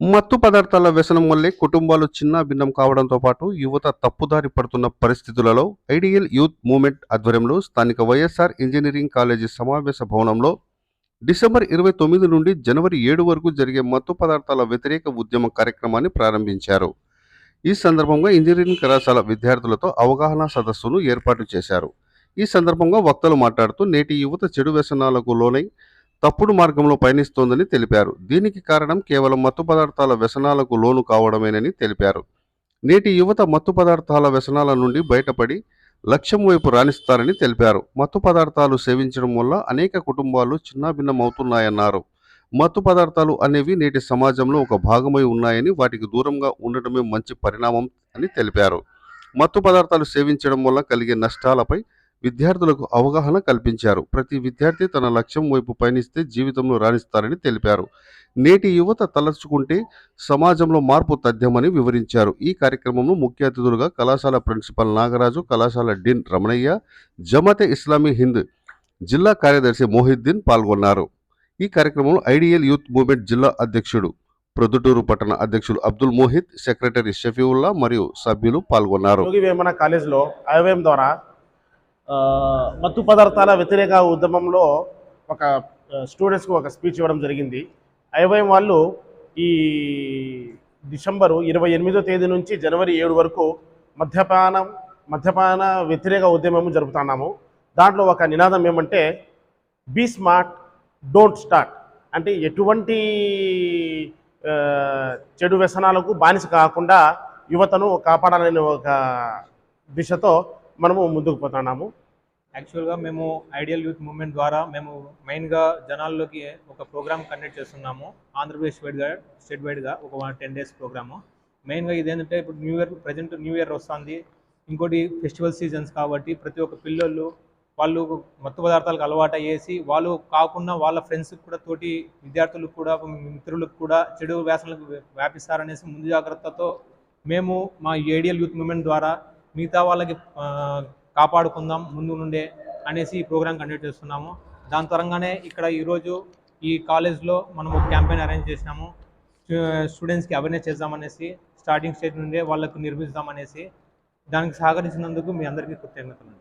మత్తు పదార్థాల వ్యసనం వల్లే కుటుంబాలు చిన్న భిన్నం కావడంతో పాటు యువత తప్పుదారి పడుతున్న పరిస్థితులలో ఐడియల్ యూత్ మూవ్మెంట్ ఆధ్వర్యంలో స్థానిక వైఎస్ఆర్ ఇంజనీరింగ్ కాలేజీ సమావేశ భవనంలో డిసెంబర్ ఇరవై తొమ్మిది నుండి జనవరి ఏడు వరకు జరిగే మత్తు పదార్థాల వ్యతిరేక ఉద్యమ కార్యక్రమాన్ని ప్రారంభించారు. ఈ సందర్భంగా ఇంజనీరింగ్ కళాశాల విద్యార్థులతో అవగాహన సదస్సును ఏర్పాటు చేశారు. ఈ సందర్భంగా వక్తలు మాట్లాడుతూ నేటి యువత చెడు వ్యసనాలకు లోనై తప్పుడు మార్గంలో పయనిస్తోందని తెలిపారు. దీనికి కారణం కేవలం మత్తు పదార్థాల వ్యసనాలకు లోను కావడమేనని తెలిపారు. నేటి యువత మత్తు పదార్థాల వ్యసనాల నుండి బయటపడి లక్ష్యం వైపు రాణిస్తారని తెలిపారు. మత్తు పదార్థాలు సేవించడం వల్ల అనేక కుటుంబాలు చిన్నాభిన్నమవుతున్నాయన్నారు. మత్తు పదార్థాలు అనేవి నేటి సమాజంలో ఒక భాగమై ఉన్నాయని వాటికి దూరంగా ఉండటమే మంచి పరిణామం అని తెలిపారు. మత్తు పదార్థాలు సేవించడం వల్ల కలిగే నష్టాలపై విద్యార్థులకు అవగాహన కల్పించారు. ప్రతి విద్యార్థి తన లక్ష్యం వైపు పయనిస్తే జీవితంలో రాణిస్తారని తెలిపారు. నేటి యువత తలచుకుంటే సమాజంలో మార్పు తథ్యమని వివరించారు. ఈ కార్యక్రమంలో ముఖ్య అతిథులుగా కళాశాల ప్రిన్సిపల్ నాగరాజు కళాశాల డిన్ రమణయ్య జమతే ఇస్లామీ హింద్ జిల్లా కార్యదర్శి మొహిద్దీన్ పాల్గొన్నారు. ఈ కార్యక్రమంలో ఐడియల్ యూత్ మూవ్మెంట్ జిల్లా అధ్యక్షుడు ప్రొద్దుటూరు పట్టణ అధ్యక్షులు అబ్దుల్ మోహిత్ సెక్రటరీ షఫీవుల్లా మరియు సభ్యులు పాల్గొన్నారు. కాలేజ్లో ద్వారా మత్తు పదార్థాల వ్యతిరేక ఉద్యమంలో ఒక స్టూడెంట్స్కి ఒక స్పీచ్ ఇవ్వడం జరిగింది. ఐవైఎం వాళ్ళు ఈ డిసెంబరు ఇరవై ఎనిమిదో తేదీ నుంచి జనవరి ఏడు వరకు మద్యపానం మద్యపాన వ్యతిరేక ఉద్యమం జరుపుతున్నాము. దాంట్లో ఒక నినాదం ఏమంటే బీ స్మార్ట్ డోంట్ స్టార్ట్. అంటే ఎటువంటి చెడు వ్యసనాలకు బానిస కాకుండా యువతను కాపాడాలనే ఒక దిశతో మనము ముందుకు పోతున్నాము. యాక్చువల్గా మేము ఐడియల్ యూత్ మూవ్మెంట్ ద్వారా మేము మెయిన్గా జనాల్లోకి ఒక ప్రోగ్రామ్ కండక్ట్ చేస్తున్నాము. ఆంధ్రప్రదేశ్ వైడ్గా స్టేట్ వైడ్గా ఒక టెన్ డేస్ ప్రోగ్రాము మెయిన్గా ఇదేంటంటే ఇప్పుడు new year present new year వస్తుంది. ఇంకోటి ఫెస్టివల్ సీజన్స్ కాబట్టి ప్రతి ఒక్క పిల్లలు వాళ్ళు మత్తు పదార్థాలకు అలవాటు అయ్యేసి వాళ్ళు కాకుండా వాళ్ళ ఫ్రెండ్స్కి కూడా తోటి విద్యార్థులకు కూడా మిత్రులకు కూడా చెడు వ్యాసనలకు వ్యాపిస్తారనేసి ముందు జాగ్రత్తతో మేము మా ఏడియల్ యూత్ మూవ్మెంట్ ద్వారా మిగతా వాళ్ళకి కాపాడుకుందాం ముందు నుండే అనేసి ఈ ప్రోగ్రామ్ కండక్ట్ చేస్తున్నాము. దాని తరంగానే ఇక్కడ ఈరోజు ఈ కాలేజ్లో మనం ఒక క్యాంపెయిన్ అరేంజ్ చేసినాము. స్టూడెంట్స్కి అవేర్నెస్ చేద్దామనేసి స్టార్టింగ్ స్టేజ్ నుండే వాళ్ళకు నిర్మిస్తామనేసి దానికి సహకరించినందుకు మీ అందరికీ కృతజ్ఞతలు